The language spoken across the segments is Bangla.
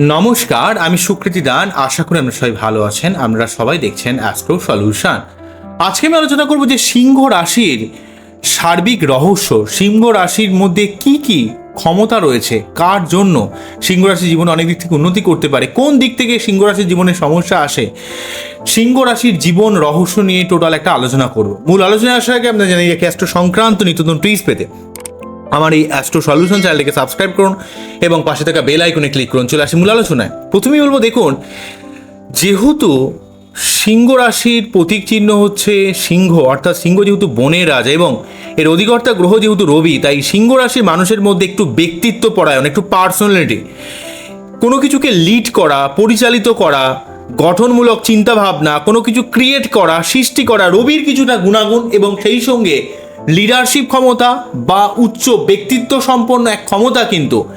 নমস্কার, আমি সুকৃতি দান। আশা করি আপনারা সবাই ভালো আছেন। আপনারা সবাই দেখছেন অ্যাস্ট্রো সলিউশন আজকে আমি আলোচনা করব যে সিংহ রাশির সার্বিক রহস্য। সিংহ রাশির মধ্যে কি কি ক্ষমতা রয়েছে? কার জন্য সিংহ রাশি জীবনে অনেক দিক থেকে উন্নতি করতে পারে? কোন দিক থেকে সিংহ রাশির জীবনে সমস্যা আসে? সিংহ রাশির জীবন রহস্য নিয়ে টোটাল একটা আলোচনা করব। মূল আলোচনা আসার আগে আপনারা জানি অ্যাস্ট্রো সংক্রান্ত নিত্য নতুন টুইস পেতে। আমার এই অ্যাস্ট্রো সলিউশন চ্যানেলটিকে সাবস্ক্রাইব করুন এবং পাশে থাকা বেল আইকনে ক্লিক করুন। চলে আসি মূল আলোচনায়। প্রথমেই বলব, দেখুন, যেহেতু সিংহ রাশির প্রতীক চিহ্ন হচ্ছে সিংহ, অর্থাৎ সিংহ যেহেতু বনের রাজা এবং এর অধিকর্তা গ্রহ যেহেতু রবি, তাই সিংহ রাশির মানুষের মধ্যে একটু ব্যক্তিত্ব পরায়ণ, একটু পার্সোনালিটি কোনো কিছুকে লিড করা, পরিচালিত করা, গঠনমূলক চিন্তাভাবনা, কোনো কিছু ক্রিয়েট করা, সৃষ্টি করা, রবির কিছুটা গুণাগুণ এবং সেই সঙ্গে লিডারশিপ ক্ষমতা বা উচ্চ ব্যক্তিত্ব সম্পন্ন এক ক্ষমতা কিন্তু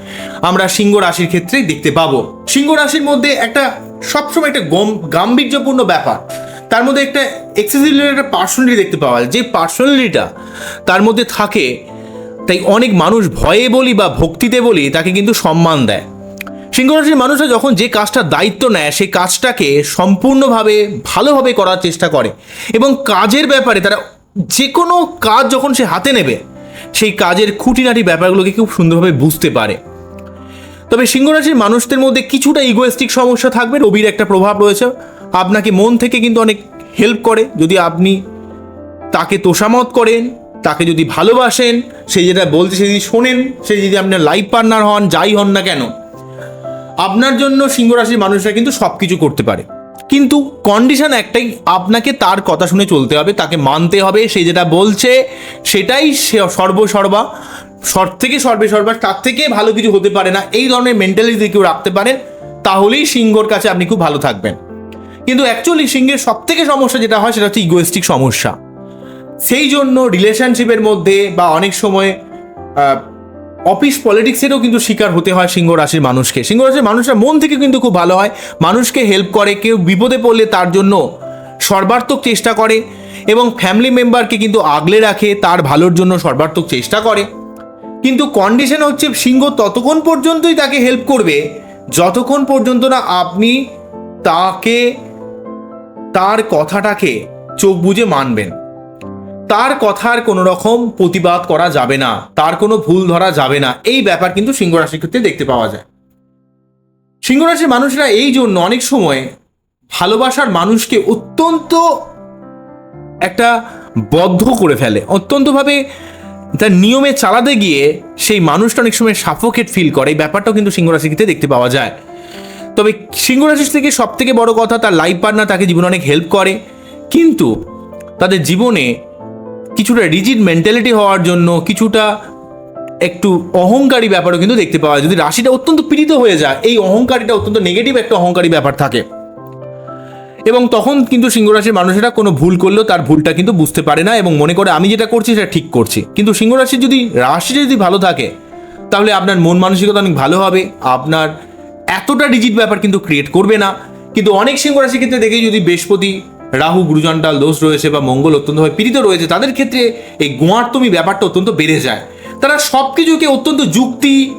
আমরা সিংহ রাশির ক্ষেত্রেই দেখতে পাবো। সিংহ রাশির মধ্যে একটা সবসময় একটা গম, গাম্ভীর্যপূর্ণ ব্যাপার। তার মধ্যে একটা এক্সেসিভ একটা পার্সোনালিটি দেখতে পাওয়া যায়। যে পার্সোনালিটিটা তার মধ্যে থাকে, তাই অনেক মানুষ ভয়ে বলি বা ভক্তিতে বলি তাকে কিন্তু সম্মান দেয়। সিংহরাশির মানুষরা যখন যে কাজটার দায়িত্ব নেয় সেই কাজটাকে সম্পূর্ণভাবে ভালোভাবে করার চেষ্টা করে এবং কাজের ব্যাপারে তারা যে কোনো কাজ যখন সে হাতে নেবে, সেই কাজের খুঁটিনাটি ব্যাপারগুলোকে খুব সুন্দরভাবে বুঝতে পারে। তবে সিংহরাশির মানুষদের মধ্যে কিছুটা ইগোয়েস্টিক সমস্যা থাকবে, রবির একটা প্রভাব রয়েছে। আপনাকে মন থেকে কিন্তু অনেক হেল্প করে। যদি আপনি তাকে তোষামত করেন, তাকে যদি ভালোবাসেন, সে যেটা বলছে, সে যদি শোনেন, সে যদি আপনার লাইফ পার্টনার হন, যাই হন না কেন, আপনার জন্য সিংহরাশির মানুষরা কিন্তু সব কিছু করতে পারে। কিন্তু কন্ডিশন একটাই, আপনাকে তার কথা শুনে চলতে হবে, তাকে মানতে হবে, সে যেটা বলছে সেটাই সে সর্বসর্বা সর থেকে সর্বে সর্বা, তার থেকে ভালো কিছু হতে পারে না, এই ধরনের মেন্টালিটি কেউ রাখতে পারেন তাহলেই সিংহর কাছে আপনি খুব ভালো থাকবেন। কিন্তু অ্যাকচুয়ালি সিংহের সব থেকে সমস্যা যেটা হয়, সেটা হচ্ছে ইগোয়েস্টিক সমস্যা। সেই জন্য রিলেশনশিপের মধ্যে বা অনেক সময় অফিস পলিটিক্সেরও কিন্তু শিকার হতে হয় সিংহ রাশির মানুষকে। সিংহ রাশির মানুষরা মন থেকে কিন্তু খুব ভালো হয়। মানুষকে হেল্প করে, কেউ বিপদে পড়লে তার জন্য সর্বাত্মক চেষ্টা করে এবং ফ্যামিলি মেম্বারকে কিন্তু আগলে রাখে, তার ভালোর জন্য সর্বাত্মক চেষ্টা করে। কিন্তু কন্ডিশন হচ্ছে সিংহ ততক্ষণ পর্যন্তই তাকে হেল্প করবে, যতক্ষণ পর্যন্ত না আপনি তাকে, তার কথাটাকে চোখ বুজে মানবেন। তার কথার কোনো রকম প্রতিবাদ করা যাবে না। তার কোনো ভুল ধরা যাবে না। এই ব্যাপার কিন্তু সিংহ রাশির ক্ষেত্রে দেখতে পাওয়া যায়। সিংহ রাশির মানুষরা এই জন্য অনেক সময় ভালোবাসার মানুষকে অত্যন্ত একটা বদ্ধ করে ফেলে। অত্যন্তভাবে তার নিয়মে চালাতে গিয়ে সেই মানুষটা অনেক সময় সাফোকেট ফিল করে। এই ব্যাপারটাও কিন্তু সিংহ রাশির ক্ষেত্রে দেখতে পাওয়া যায়। তবে সিংহ রাশির থেকে সব থেকে বড় কথা, তার লাইফ পার্টনার তাকে জীবনে অনেক হেল্প করে। কিন্তু তাদের জীবনে কিছুটা রিজিড মেন্টালিটি হওয়ার জন্য কিছুটা একটু অহংকারী ব্যাপারও কিন্তু দেখতে পাওয়া যায়। যদি রাশিটা অত্যন্ত পীড়িত হয়ে যায়, এই অহংকারীটা অত্যন্ত নেগেটিভ একটা অহংকারী ব্যাপার থাকে। এবং তখন কিন্তু সিংহরাশির মানুষেরা কোনো ভুল করলেও তার ভুলটা কিন্তু বুঝতে পারে না এবং মনে করে, আমি যেটা করছি, সেটা ঠিক করছি। কিন্তু সিংহরাশির যদি রাশি যদি ভালো থাকে, তাহলে আপনার মন মানসিকতা অনেক ভালো হবে। আপনার এতটা ডিজিট ব্যাপার কিন্তু ক্রিয়েট করবে না। কিন্তু অনেক সিংহ রাশির ক্ষেত্রে দেখে যদি বৃহস্পতি রাহু গুরুজন্ডাল দোষ রয়েছে বা মঙ্গল অত্যন্তভাবে পীড়িত রয়েছে, তাদের ক্ষেত্রে এই গোয়ার্তমি ব্যাপারটা অত্যন্ত বেড়ে যায়। তারা সব কিছুকে অত্যন্ত যুক্তি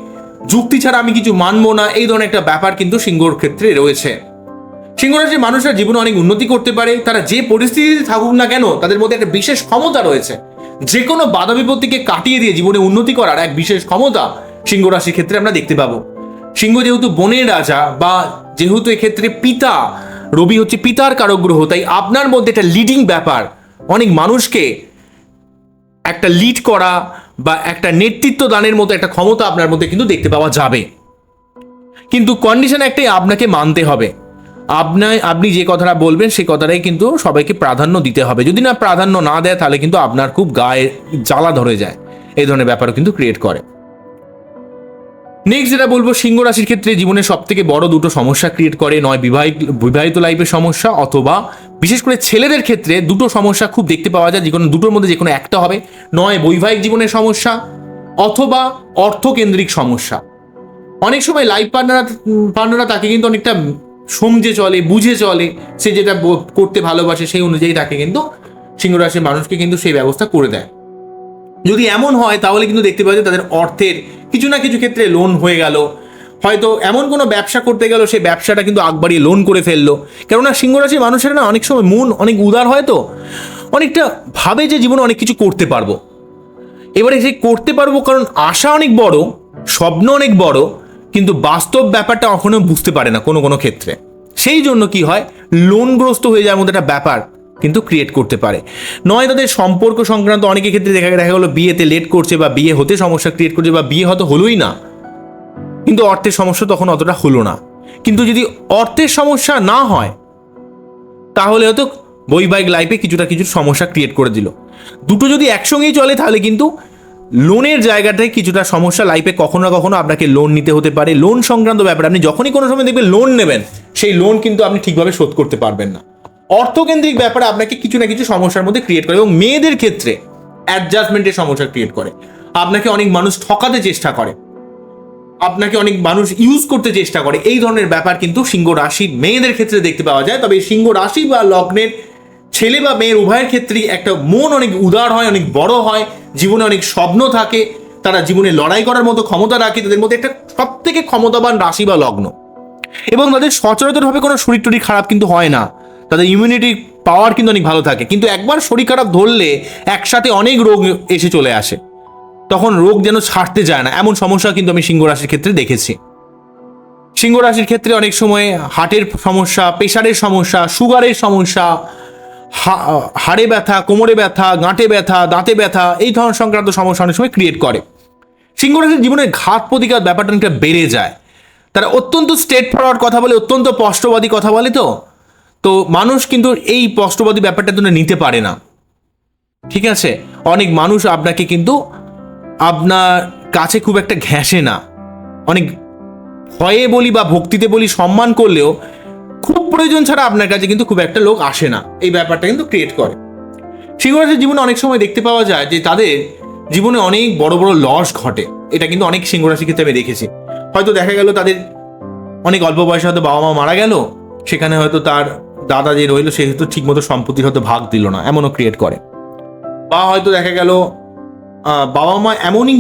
যুক্তি ছাড়া আমি কিছু মানবো না, এই ধরনের একটা ব্যাপার কিন্তু সিংহর ক্ষেত্রে রয়েছে। সিংহরাশির মানুষরা জীবনে অনেক উন্নতি করতে পারে, তারা যে পরিস্থিতিতে থাকুক না কেন, তাদের মধ্যে একটা বিশেষ ক্ষমতা রয়েছে। যে কোনো বাধা বিপত্তিকে কাটিয়ে দিয়ে জীবনে উন্নতি করার এক বিশেষ ক্ষমতা সিংহ রাশির ক্ষেত্রে আমরা দেখতে পাবো। সিংহ যেহেতু বনের রাজা বা যেহেতু এক্ষেত্রে পিতা রবি হচ্ছে পিতার কারক গ্রহ তাই আপনার মধ্যে একটা লিডিং ব্যাপার। অনেক মানুষকে একটা লিড করা বা একটা নেতৃত্ব দানের মতো একটা ক্ষমতা আপনার মধ্যে কিন্তু দেখতে পাওয়া যাবে। কিন্তু কন্ডিশন একটাই, আপনাকে মানতে হবে। আপনার আপনি যে কথাটা বলবেন সেই কথাটাই কিন্তু সবাইকে প্রাধান্য দিতে হবে। যদি না প্রাধান্য না দেয়, তাহলে কিন্তু আপনার খুব গায়ে জ্বালা ধরে যায়। এই ধরনের ব্যাপারও কিন্তু ক্রিয়েট করে। নেক্সট যেটা বলব, সিংহ রাশির ক্ষেত্রে জীবনে সব থেকে বড় দুটো সমস্যা ক্রিয়েট করে নয় বিবাহিত বিবাহিত লাইফের সমস্যা অথবা বিশেষ করে ছেলেদের ক্ষেত্রে দুটো সমস্যা খুব দেখতে পাওয়া যায়, যে কোনো দুটোর মধ্যে যে কোনো একটা হবে। নয়, বৈবাহিক জীবনের সমস্যা অথবা অর্থকেন্দ্রিক সমস্যা। অনেক সময় লাইফ পার্টনার পার্টনাররা তাকে কিন্তু অনেকটা সমঝে চলে, বুঝে চলে, সে যেটা করতে ভালোবাসে সেই অনুযায়ী তাকে কিন্তু সিংহ রাশির মানুষকে কিন্তু সেই ব্যবস্থা করে দেয়। যদি এমন হয়, তাহলে কিন্তু দেখতে পাওয়া যায় তাদের অর্থের কিছু না কিছু ক্ষেত্রে লোন হয়ে গেল। হয়তো এমন কোনো ব্যবসা করতে গেল সেই ব্যবসাটা কিন্তু আগ বাড়িয়ে লোন করে ফেলল। কেননা সিংহ রাশির মানুষেরা না অনেক সময় মন অনেক উদার হয় তো, অনেকটা ভাবে যে জীবনে অনেক কিছু করতে পারব। এবারে সেই করতে পারব কারণ আশা অনেক বড়, স্বপ্ন অনেক বড়, কিন্তু বাস্তব ব্যাপারটা কখনো বুঝতে পারে না কোনো কোনো ক্ষেত্রে। সেই জন্য কি হয়, লোনগ্রস্ত হয়ে যাওয়ার মধ্যে একটা ব্যাপার কিন্তু ক্রিয়েট করতে পারে। নয়, তাদের সম্পর্ক সংক্রান্ত অনেকের ক্ষেত্রে দেখা দেখা গেলো বিয়েতে লেট করছে বা বিয়ে হতে সমস্যা ক্রিয়েট করছে বা বিয়ে হয়তো হলোই না। কিন্তু অর্থের সমস্যা তখন অতটা হলো না। কিন্তু যদি অর্থের সমস্যা না হয়, তাহলে হয়তো বৈবাহিক লাইফে কিছুটা কিছু সমস্যা ক্রিয়েট করে দিল। দুটো যদি একসঙ্গেই চলে, তাহলে কিন্তু লোনের জায়গাটায় কিছুটা সমস্যা লাইফে কখনো না কখনো আপনাকে লোন নিতে হতে পারে। লোন সংক্রান্ত ব্যাপারে আপনি যখনই কোনো সময় দেখবেন লোন নেবেন, সেই লোন কিন্তু আপনি ঠিকভাবে শোধ করতে পারবেন না। অর্থকেন্দ্রিক ব্যাপারে আপনাকে কিছু না কিছু সমস্যার মধ্যে ক্রিয়েট করে এবং মেয়েদের ক্ষেত্রে অ্যাডজাস্টমেন্টের সমস্যা ক্রিয়েট করে। আপনাকে অনেক মানুষ ঠকাতে চেষ্টা করে। আপনাকে অনেক মানুষ ইউজ করতে চেষ্টা করে। এই ধরনের ব্যাপার কিন্তু সিংহ রাশির মেয়েদের ক্ষেত্রে দেখতে পাওয়া যায়। তবে সিংহ রাশি বা লগ্নের ছেলে বা মেয়ের উভয়ের ক্ষেত্রেই একটা মন অনেক উদার হয়, অনেক বড় হয়, জীবনে অনেক স্বপ্ন থাকে, তারা জীবনে লড়াই করার মতো ক্ষমতা রাখে, তাদের মধ্যে একটা সব থেকে ক্ষমতাবান রাশি বা লগ্ন। এবং তাদের সচরাচরভাবে কোনো শরীর টরীর খারাপ কিন্তু হয় না। তাদের ইমিউনিটি পাওয়ার কিন্তু অনেক ভালো থাকে। কিন্তু একবার শরীর খারাপ ধরলে একসাথে অনেক রোগ এসে চলে আসে। তখন রোগ যেন ছাড়তে যায় না। এমন সমস্যা কিন্তু আমি সিংহ রাশির ক্ষেত্রে দেখেছি। সিংহ রাশির ক্ষেত্রে অনেক সময় হার্টের সমস্যা, প্রেশারের সমস্যা, সুগারের সমস্যা হাড়ে ব্যথা, কোমরে ব্যথা, গাঁটে ব্যথা, দাঁতে ব্যথা, এই ধরনের সংক্রান্ত সমস্যা অনেক সময় ক্রিয়েট করে। সিংহ রাশির জীবনের ঘাত প্রতিকার ব্যাপারটা অনেকটা বেড়ে যায়। তারা অত্যন্ত স্ট্রেট ফরওয়ার্ড কথা বলে, অত্যন্ত স্পষ্টবাদী কথা বলে তো? তো মানুষ কিন্তু এই স্পষ্টবাদী ব্যাপারটা জন্য নিতে পারে না। ঠিক আছে? অনেক মানুষ আপনাকে কিন্তু আপনার কাছে খুব একটা ঘেঁষে না। অনেক ভয়ে বলি বা ভক্তিতে বলি সম্মান করলেও খুব প্রয়োজন ছাড়া আপনার কাছে কিন্তু খুব একটা লোক আসে না। এই ব্যাপারটা কিন্তু ক্রিয়েট করে। সিংহরাশির জীবনে অনেক সময় দেখতে পাওয়া যায় যে তাদের জীবনে অনেক বড় বড় লস ঘটে। এটা কিন্তু অনেক সিংহরাশির ক্ষেত্রে আমি দেখেছি। হয়তো দেখা গেল তাদের অনেক অল্প বয়সে হয়তো বাবা মা মারা গেল, সেখানে হয়তো তার দাদা যে রইল, সে হয়তো ঠিকমতো সম্পত্তির হয়তো ভাগ দিল না, এমনও ক্রিয়েট করে। বা হয়তো দেখা গেল বাবা মা এমনই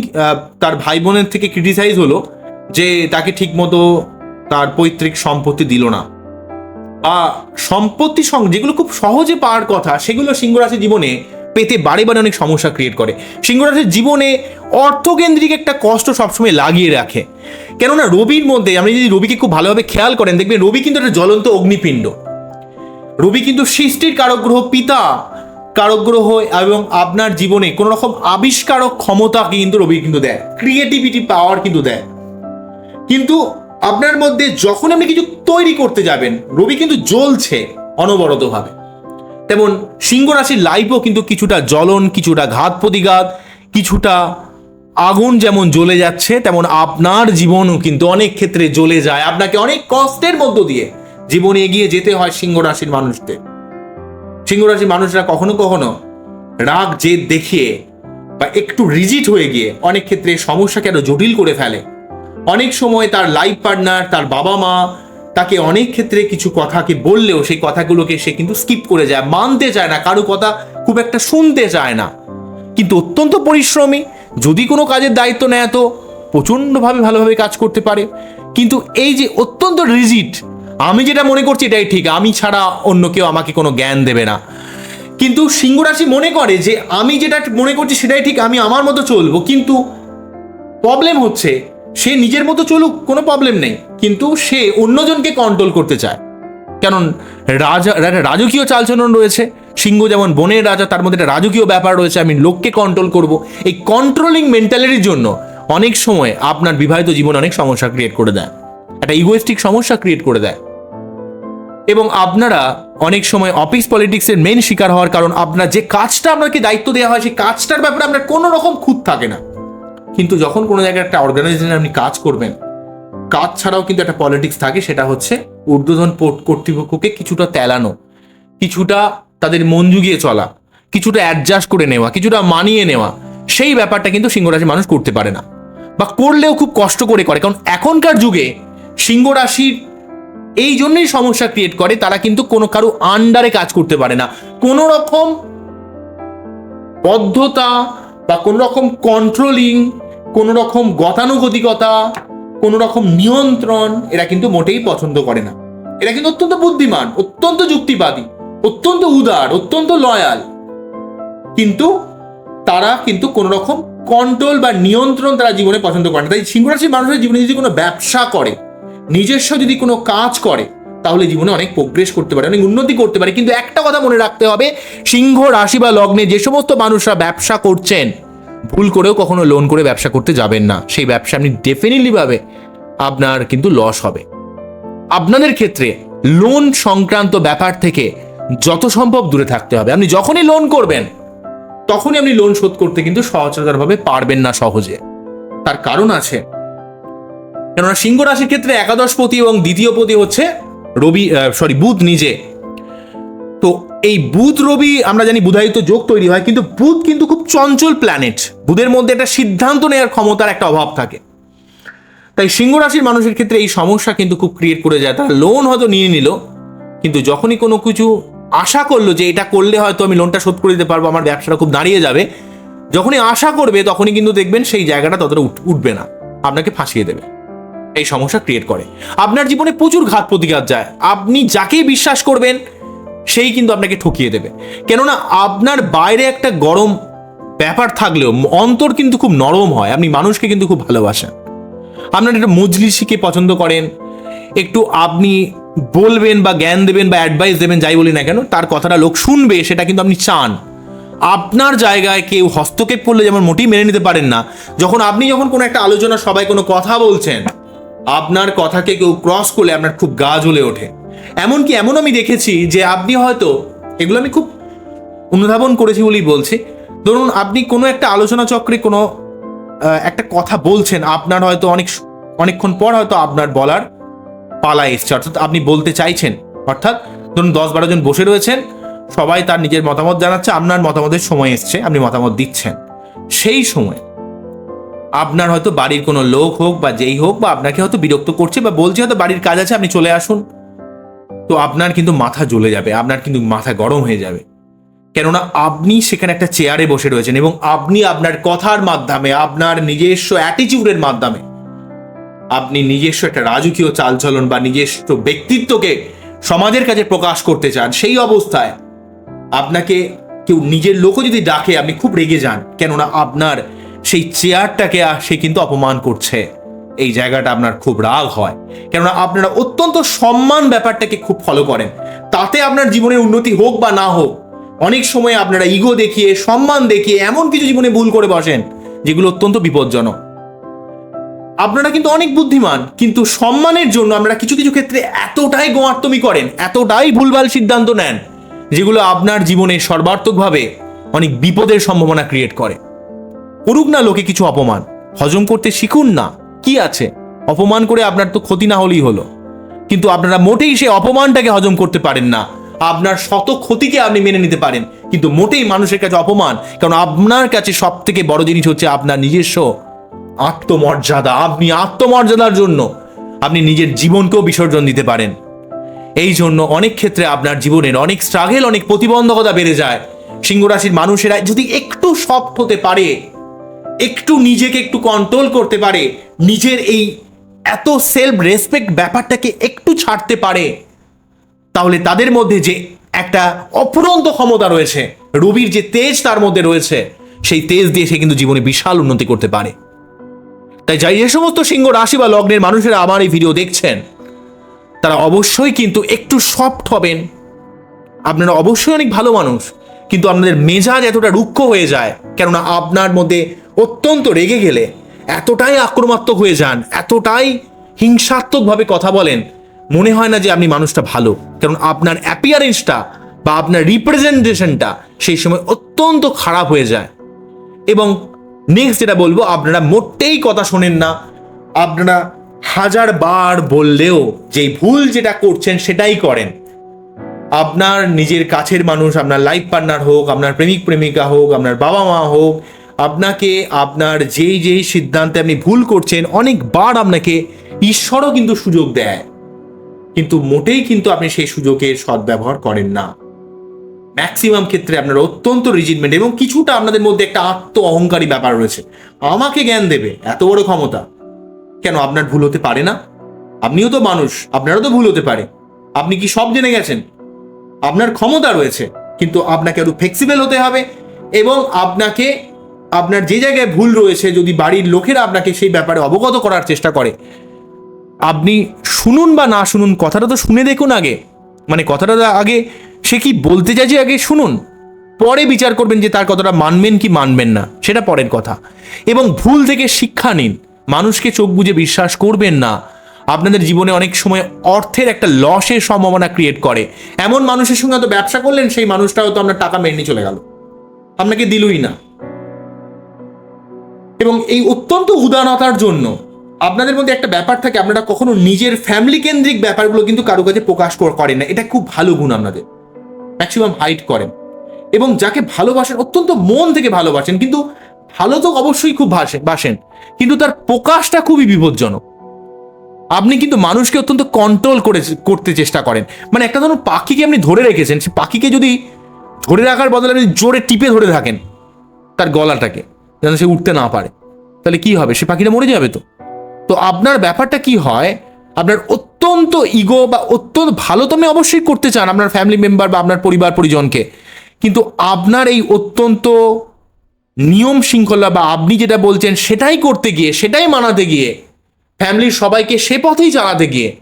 তার ভাই বোনের থেকে ক্রিটিসাইজ হলো যে তাকে ঠিকমতো তার পৈতৃক সম্পত্তি দিল না। বা সম্পত্তি যেগুলো খুব সহজে পাওয়ার কথা, সেগুলো সিংহরাশি জীবনে পেতে বারে বারে অনেক সমস্যা ক্রিয়েট করে। সিংহরাশির জীবনে অর্থকেন্দ্রিক একটা কষ্ট সবসময় লাগিয়ে রাখে। কেননা রবির মধ্যে, আপনি যদি রবিকে খুব ভালোভাবে খেয়াল করেন, দেখবেন রবি কিন্তু একটা জ্বলন্ত অগ্নিপিণ্ড। রবি কিন্তু সৃষ্টির কারক গ্রহ পিতা কারক গ্রহ এবং আপনার জীবনে কোনো রকম আবিষ্কারক ক্ষমতা কিন্তু রবি কিন্তু দেয় ক্রিয়েটিভিটি পাওয়ার কিন্তু দেয়। কিন্তু আপনার মধ্যে যখন আপনি কিছু তৈরি করতে যাবেন, রবি কিন্তু জ্বলছে অনবরতভাবে। তেমন সিংহ রাশির লাইফও কিন্তু কিছুটা জ্বলন, কিছুটা ঘাত প্রতিঘাত, কিছুটা আগুন যেমন জ্বলে যাচ্ছে, তেমন আপনার জীবনও কিন্তু অনেক ক্ষেত্রে জ্বলে যায়। আপনাকে অনেক কষ্টের মধ্য দিয়ে জীবনে এগিয়ে যেতে হয় সিংহ রাশির মানুষদের। সিংহ রাশির মানুষরা কখনো কখনো রাগ, জেদ দেখিয়ে বা একটু রিজিট হয়ে গিয়ে অনেক ক্ষেত্রে সমস্যাকে আরও জটিল করে ফেলে। অনেক সময় তার লাইফ পার্টনার তার বাবা মা তাকে অনেক ক্ষেত্রে কিছু কথাকে বললেও সেই কথাগুলোকে সে কিন্তু স্কিপ করে যায়, মানতে চায় না, কারও কথা খুব একটা শুনতে চায় না। কিন্তু অত্যন্ত পরিশ্রমী, যদি কোনো কাজের দায়িত্ব নেয় তো প্রচণ্ডভাবে ভালোভাবে কাজ করতে পারে। কিন্তু এই যে অত্যন্ত রিজিট আমি যেটা মনে করছি এটাই ঠিক, আমি ছাড়া অন্য কেউ আমাকে কোনো জ্ঞান দেবে না। কিন্তু সিংহ রাশি মনে করে যে আমি যেটা মনে করছি সেটাই ঠিক, আমি আমার মতো চলবো, কিন্তু প্রবলেম হচ্ছে, সে নিজের মতো চলুক, কোনো প্রবলেম নেই, কিন্তু সে অন্যজনকে কন্ট্রোল করতে চায়। কারণ রাজা রাজকীয় চালচলন রয়েছে, সিংহ যেমন বনের রাজা, তার মধ্যে একটা রাজকীয় ব্যাপার রয়েছে, আমি লোককে কন্ট্রোল করব। এই কন্ট্রোলিং মেন্টালিটির জন্য অনেক সময় আপনার বিবাহিত জীবন অনেক সমস্যা ক্রিয়েট করে দেয়। একটা ইগোয়েস্টিক সমস্যা ক্রিয়েট করে দেয়। এবং আপনারা অনেক সময় অফিস পলিটিক্সের মেন শিকার হওয়ার কারণ আপনার যে কাজটা আপনাকে দায়িত্ব দেওয়া হয়, সেই কাজটার ব্যাপারে আপনার কোনো রকম খুঁত থাকে না। কিন্তু যখন কোনো জায়গায় একটা অর্গানাইজেশনে আপনি কাজ করবেন, কাজ ছাড়াও কিন্তু একটা পলিটিক্স থাকে, সেটা হচ্ছে ঊর্ধ্বতন কর্তৃপক্ষকে কিছুটা তেলানো কিছুটা তাদের মন জুগিয়ে চলা, কিছুটা অ্যাডজাস্ট করে নেওয়া, কিছুটা মানিয়ে নেওয়া, সেই ব্যাপারটা কিন্তু সিংহরাশি মানুষ করতে পারে না। বা করলেও খুব কষ্ট করে করে, কারণ এখনকার যুগে সিংহ রাশির এই জন্যই সমস্যা ক্রিয়েট করে, তারা কিন্তু কোনো কারও আন্ডারে কাজ করতে পারে না। কোনো রকম বদ্ধতা বা কোনো রকম কন্ট্রোলিং কোনো রকম গতানুগতিকতা, কোনো রকম নিয়ন্ত্রণ এরা কিন্তু মোটেই পছন্দ করে না। এরা কিন্তু অত্যন্ত বুদ্ধিমান, অত্যন্ত যুক্তিবাদী, অত্যন্ত উদার, অত্যন্ত লয়াল কিন্তু তারা কিন্তু কোনো রকম কন্ট্রোল বা নিয়ন্ত্রণ তারা জীবনে পছন্দ করে না। তাই সিংহ রাশির মানুষের জীবনে যদি কোনো ব্যবসা করে নিজস্ব যদি কোনো কাজ করে, তাহলে জীবনে অনেক প্রোগ্রেস করতে পারে, অনেক উন্নতি করতে পারে। কিন্তু একটা কথা মনে রাখতে হবে, সিংহ রাশি বা লগ্নে যে সমস্ত মানুষরা ব্যবসা করছেন, ভুল করেও কখনো লোন করে ব্যবসা করতে যাবেন না। সেই ব্যবসা আপনি ডেফিনেটলি ভাবে, আপনার কিন্তু লস হবে। আপনাদের ক্ষেত্রে লোন সংক্রান্ত ব্যাপার থেকে যত সম্ভব দূরে থাকতে হবে। আপনি যখনই লোন করবেন, তখনই আপনি লোন শোধ করতে কিন্তু সহজতরভাবে পারবেন না সহজে। তার কারণ আছে কেননা সিংহ রাশির ক্ষেত্রে একাদশ পতি এবং দ্বিতীয় পতি হচ্ছে রবি সরি বুধ নিজে। তো এই বুধ, রবি আমরা জানি বুধায়িত যোগ তৈরি হয়, কিন্তু বুধ কিন্তু খুব চঞ্চল প্ল্যানেট বুধের মধ্যে একটা সিদ্ধান্ত নেওয়ার ক্ষমতার একটা অভাব থাকে। তাই সিংহ রাশির মানুষের ক্ষেত্রে এই সমস্যা কিন্তু খুব ক্রিয়েট করে যায়। তারা লোন হয়তো নিয়ে নিল, কিন্তু যখনই কোনো কিছু আশা করল যে এটা করলে হয়তো আমি লোনটা শোধ করে দিতে পারব, আমার ব্যবসাটা খুব দাঁড়িয়ে যাবে, যখনই আশা করবে তখনই কিন্তু দেখবেন সেই জায়গাটা ততটা উঠবে না। আপনাকে ফাঁসিয়ে দেবে। এই সমস্যা ক্রিয়েট করে। আপনার জীবনে প্রচুর ঘাত প্রতিঘাত যায়। আপনি যাকেই বিশ্বাস করবেন, সেই কিন্তু আপনাকে ঠকিয়ে দেবে। কেননা আপনার বাইরে একটা গরম ব্যাপার থাকলেও অন্তর কিন্তু খুব নরম হয়। আপনি মানুষকে কিন্তু খুব ভালোবাসেন। আপনার একটা মজলিসিকে পছন্দ করেন। একটু আপনি বলবেন বা জ্ঞান দেবেন বা অ্যাডভাইস দেবেন, যাই বলি না কেন, তার কথাটা লোক শুনবে, সেটা কিন্তু আপনি চান। আপনার জায়গায় কেউ হস্তক্ষেপ করলে যেমন মোটেই মেনে নিতে পারেন না, যখন আপনি যখন কোনো একটা আলোচনা, সবাই কোনো কথা বলছেন আপনার কথাকে কেউ ক্রস করলে আপনার খুব গা জ্বলে ওঠে। এমনকি এমন আমি দেখেছি যে আপনি হয়তো, এগুলো আমি খুব অনুধাবন করেছি বলেই বলছি। ধরুন আপনি কোনো একটা আলোচনা চক্রে কোনো একটা কথা বলছেন, আপনার হয়তো অনেক অনেকক্ষণ পর হয়তো আপনার বলার পালা এসছে। অর্থাৎ আপনি বলতে চাইছেন, অর্থাৎ ধরুন দশ বারো জন বসে রয়েছেন, সবাই তার নিজের মতামত জানাচ্ছে, আপনার মতামতের সময় এসছে, আপনি মতামত দিচ্ছেন। সেই সময় আপনার হয়তো বাড়ির কোনো লোক হোক বা যেই হোক বা আপনাকে হয়তো বিরক্ত করছে বা বলছে হয়তো বাড়ির কাজ আছে, আপনি চলে আসুন। তো আপনার কিন্তু মাথা জ্বলে যাবে, আপনার কিন্তু মাথা গরম হয়ে যাবে। কেননা আপনি সেখানে একটা চেয়ারে বসে রয়েছেন এবং আপনি আপনার কথার মাধ্যমে, আপনার নিজস্ব অ্যাটিটিউডের মাধ্যমে, আপনি নিজস্ব একটা রাজকীয় চালচলন বা নিজস্ব ব্যক্তিত্বকে সমাজের কাছে প্রকাশ করতে চান, সেই অবস্থায় আপনাকে কেউ নিজের লোকও যদি ডাকে, আপনি খুব রেগে যান। কেননা আপনার সেই চেয়ারটাকে সে কিন্তু অপমান করছে। এই জায়গাটা আপনার খুব রাগ হয়। কেননা আপনারা অত্যন্ত সম্মান ব্যাপারটাকে খুব ফলো করেন। তাতে আপনার জীবনের উন্নতি হোক বা না হোক, অনেক সময় আপনারা ইগো দেখিয়ে, সম্মান দেখিয়ে এমন কিছু জীবনে ভুল করে বসেন, যেগুলো অত্যন্ত বিপজ্জনক। আপনারা কিন্তু অনেক বুদ্ধিমান, কিন্তু সম্মানের জন্য আমরা কিছু কিছু ক্ষেত্রে এতটাই গোয়ার্তমি করেন, এতটাই ভুলভাল সিদ্ধান্ত নেন, যেগুলো আপনার জীবনে সর্বার্থকভাবে অনেক বিপদের সম্ভাবনা ক্রিয়েট করে। করুক না লোকে কিছু অপমান। হজম করতে শিখুন না। কি আছে? অপমান করে আপনার তো ক্ষতি না হলেই হলো। কিন্তু আপনারা মোটেই সেই অপমানটাকে হজম করতে পারেন না। আপনার শত ক্ষতিকে আপনি মেনে নিতে পারেন। কিন্তু মোটেই মানুষের কাছে অপমান, কারণ আপনার কাছে সব থেকে বড় জিনিস হচ্ছে আপনার নিজস্ব আত্মমর্যাদা। আপনি আত্মমর্যাদার জন্য আপনি নিজের জীবনকেও বিসর্জন দিতে পারেন। এই জন্য অনেক ক্ষেত্রে আপনার জীবনের অনেক স্ট্রাগেল অনেক প্রতিবন্ধকতা বেড়ে যায়। সিংহ রাশির মানুষেরা যদি একটু সফট হতে পারে একটু নিজেকে একটু কন্ট্রোল করতে পারে, নিজের এই এত সেলফ রেসপেক্ট ব্যাপারটাকে একটু ছাড়তে পারে, তাহলে তাদের মধ্যে যে একটা অপুরন্ত ক্ষমতা রয়েছে, রবির যে তেজ তার মধ্যে রয়েছে, সেই তেজ দিয়ে সে কিন্তু জীবনে বিশাল উন্নতি করতে পারে। তাই যাই যে সমস্ত সিংহ রাশি বা লগ্নের মানুষেরা আমার এই ভিডিও দেখছেন, তারা অবশ্যই কিন্তু একটু সফট হবেন। আপনারা অবশ্যই অনেক ভালো মানুষ, কিন্তু আপনাদের মেজাজ এতটা রুক্ষ হয়ে যায়, কেননা আপনার মধ্যে অত্যন্ত রেগে গেলে, এতটাই আক্রমাত্মক হয়ে যান, এতটাই হিংসাত্মকভাবে কথা বলেন, মনে হয় না যে আপনি মানুষটা ভালো। কারণ আপনার অ্যাপিয়ারেন্সটা বা আপনার রিপ্রেজেন্টেশনটা সেই সময় অত্যন্ত খারাপ হয়ে যায়। এবং নেক্সট যেটা বলব, আপনারা মোটেই কথা শোনেন না। আপনারা হাজার বার বললেও যেই ভুল যেটা করছেন সেটাই করেন। আপনার নিজের কাছের মানুষ, আপনার লাইফ পার্টনার হোক, আপনার প্রেমিক প্রেমিকা হোক, আপনার বাবা মা হোক আপনাকে, আপনার যেই যেই সিদ্ধান্তে আপনি ভুল করছেন, অনেকবার আপনাকে ঈশ্বরও কিন্তু সুযোগ দেয়। কিন্তু মোটেই কিন্তু আপনি সেই সুযোগের সদ্ব্যবহার করেন না। ম্যাক্সিমাম ক্ষেত্রে আপনার অত্যন্ত রিজিটমেন্ট এবং কিছুটা আপনাদের মধ্যে একটা আত্ম অহংকারী ব্যাপার রয়েছে। আমাকে জ্ঞান দেবে, এত বড় ক্ষমতা। কেন, আপনার ভুল হতে পারে না? আপনিও তো মানুষ, আপনারও তো ভুল হতে পারে। আপনি কি সব জেনে গেছেন? আপনার ক্ষমতা রয়েছে, কিন্তু আপনাকে আরও ফ্লেক্সিবল হতে হবে এবং আপনাকে আপনার যে জায়গায় ভুল রয়েছে, যদি বাড়ির লোকেরা আপনাকে সেই ব্যাপারে অবগত করার চেষ্টা করে, আপনি শুনুন বা না শুনুন, কথাটা তো শুনে দেখুন আগে। মানে কথাটা আগে, সে কি বলতে চাইছে আগে শুনুন। পরে বিচার করবেন যে তার কথাটা মানবেন কি মানবেন না, সেটা পরের কথা। এবং ভুল থেকে শিক্ষা নিন। মানুষকে চোখ বুজে বিশ্বাস করবেন না। আপনাদের জীবনে অনেক সময় অর্থের একটা লসের সম্ভাবনা ক্রিয়েট করে। এমন মানুষের সঙ্গে হয়তো ব্যবসা করলেন, সেই মানুষটা হয়তো আপনার টাকা মেরে নিয়ে চলে গেল। আপনাকে দিলই না। এবং এই অত্যন্ত উদারতার জন্য আপনাদের মধ্যে একটা ব্যাপার থাকে, আপনারা কখনো নিজের ফ্যামিলি কেন্দ্রিক ব্যাপারগুলো কিন্তু কারও কাছে প্রকাশ করেন না। এটা খুব ভালো গুণ আপনাদের। ম্যাক্সিমাম হাইট করেন। এবং যাকে ভালোবাসেন, অত্যন্ত মন থেকে ভালোবাসেন, কিন্তু ভালো তো অবশ্যই খুব ভাসে বাসেন, কিন্তু তার প্রকাশটা খুবই বিপজ্জনক। আপনি কিন্তু মানুষকে অত্যন্ত কন্ট্রোল করে করতে চেষ্টা করেন। মানে একটা ধরুন পাখিকে আপনি ধরে রেখেছেন, সে পাখিকে যদি ধরে রাখার বদলে আপনি জোরে টিপে ধরে থাকেন, তার গলাটাকে। যেন সে উঠতে না পারে। তাহলে কি হবে? সে পাখিটা মরে যাবে তো? তো আপনার ব্যাপারটা কি হয়? আপনার অত্যন্ত ইগো বা অত্যন্ত ভালো তো আপনি অবশ্যই করতে চান আপনার ফ্যামিলি মেম্বার বা আপনার পরিবার, পরিজনকে। কিন্তু আপনার এই অত্যন্ত নিয়ম শৃঙ্খলা বা আপনি যেটা বলছেন সেটাই করতে গিয়ে, সেটাই মানাতে গিয়ে ফ্যামিলির সবাইকে সে পথেই চালাতে গিয়ে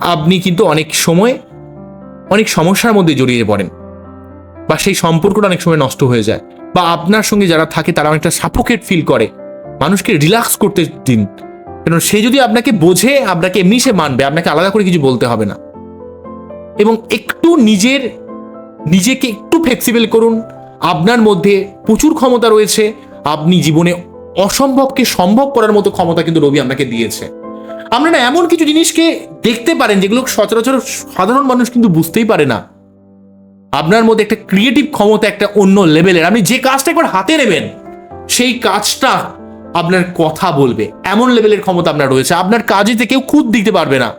আপনি কিন্তু অনেক সময়, অনেক সমস্যার মধ্যে জড়িয়ে পড়েন। বা সেই সম্পর্কটা অনেক সময় নষ্ট হয়ে যায়। বা আপনার সঙ্গে যারা থাকে, তারা অনেকটা সাপোকেট ফিল করে। মানুষকে রিল্যাক্স করতে দিন। কেন সে যদি আপনাকে বোঝে, আপনাকে এমনি সে মানবে, আপনাকে আলাদা করে কিছু বলতে হবে না। এবং একটু নিজের, নিজেকে একটু ফ্লেক্সিবল করুন। আপনার মধ্যে প্রচুর ক্ষমতা রয়েছে। আপনি জীবনে অসম্ভবকে সম্ভব করার মতো ক্ষমতা কিন্তু রবি আপনাকে দিয়েছে। আপনারা এমন কিছু জিনিসকে দেখতে পারেন, যেগুলো সচরাচর সাধারণ মানুষ কিন্তু বুঝতেই পারে না। আপনার মধ্যে একটা ক্রিয়েটিভ ক্ষমতা একটা অন্য লেভেলের আপনি যে কাজটা একবার হাতে নেবেন, সেই কাজটা আপনার কথা বলবে। এমন লেভেলের ক্ষমতা আপনার রয়েছে। আপনার কাজেতে কেউ খুদ দিতে পারবে না।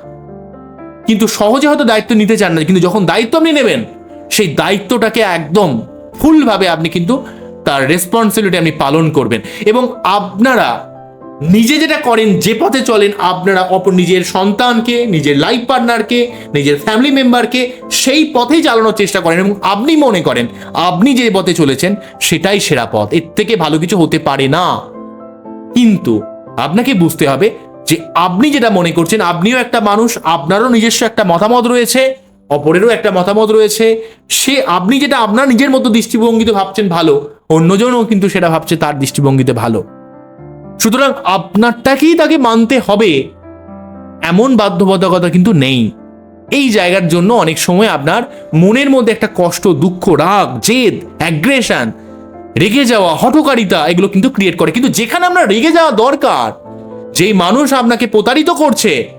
কিন্তু সহজে হয়তো দায়িত্ব নিতে চান না, কিন্তু যখন দায়িত্ব আপনি নেবেন, সেই দায়িত্বটাকে একদম ফুলভাবে আপনি কিন্তু তার রেসপন্সিবিলিটি আপনি পালন করবেন। এবং আপনারা নিজে যেটা করেন, যে পথে চলেন, আপনারা অপর নিজের সন্তানকে, নিজের লাইফ পার্টনারকে নিজের ফ্যামিলি মেম্বারকে সেই পথেই চালানোর চেষ্টা করেন এবং আপনি মনে করেন, আপনি যে পথে চলেছেন, সেটাই সেরা পথ। এর থেকে ভালো কিছু হতে পারে না। কিন্তু আপনাকে বুঝতে হবে যে আপনি যেটা মনে করছেন, আপনিও একটা মানুষ, আপনারও নিজস্ব একটা মতামত রয়েছে, অপরেরও একটা মতামত রয়েছে। সে, আপনি যেটা আপনার নিজের মতো দৃষ্টিভঙ্গিতে ভাবছেন ভালো, অন্যজনও কিন্তু সেটা ভাবছে তার দৃষ্টিভঙ্গিতে ভালো। সুতরাং আপনারটাকেই তাকে মানতে হবে। এমন বাধ্যবাধকতা কিন্তু নেই। এই জায়গার জন্য অনেক সময় আপনার মনের মধ্যে একটা কষ্ট, দুঃখ, রাগ, জেদ অ্যাগ্রেশন রেগে যাওয়া, হঠকারিতা এগুলো কিন্তু ক্রিয়েট করে। কিন্তু যেখানে আমরা রেগে যাওয়া দরকার, যেই মানুষ আপনাকে প্রতারিত করছে,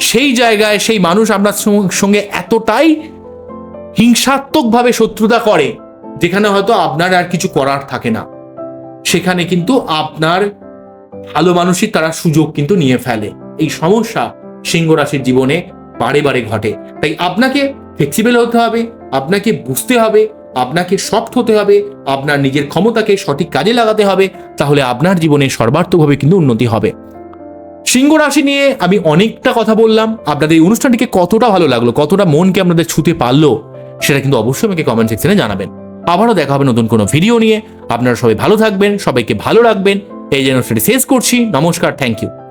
সেই জায়গায় সেই মানুষ আপনার সঙ্গে এতটাই হিংসাত্মকভাবে শত্রুতা করে, যেখানে হয়তো আপনার আর কিছু করার থাকে না। সেখানে কিন্তু আপনার ভালো মানুষই তারা সুযোগ কিন্তু নিয়ে ফেলে। এই সমস্যা সিংহ রাশির জীবনে বারে বারে ঘটে। তাই আপনাকে ফ্লেক্সিবল হতে হবে, আপনাকে বুঝতে হবে, আপনাকে সফট হতে হবে, আপনার নিজের ক্ষমতাকে সঠিক কাজে লাগাতে হবে, তাহলে আপনার জীবনে সর্বার্থকভাবে কিন্তু উন্নতি হবে। সিংহ রাশি নিয়ে আমি অনেকটা কথা বললাম। আপনাদের এই অনুষ্ঠানটিকে কতটা ভালো লাগল, কতটা মনকে আপনাদের ছুতে পারল, সেটা কিন্তু অবশ্যই আমাকে কমেন্ট সেকশনে জানাবেন। আবারও দেখা হবে নতুন কোনো ভিডিও নিয়ে। আপনারা সবাই ভালো থাকবেন, সবাইকে ভালো রাখবেন। এই জন্য শেষ করছি। নমস্কার থ্যাংক ইউ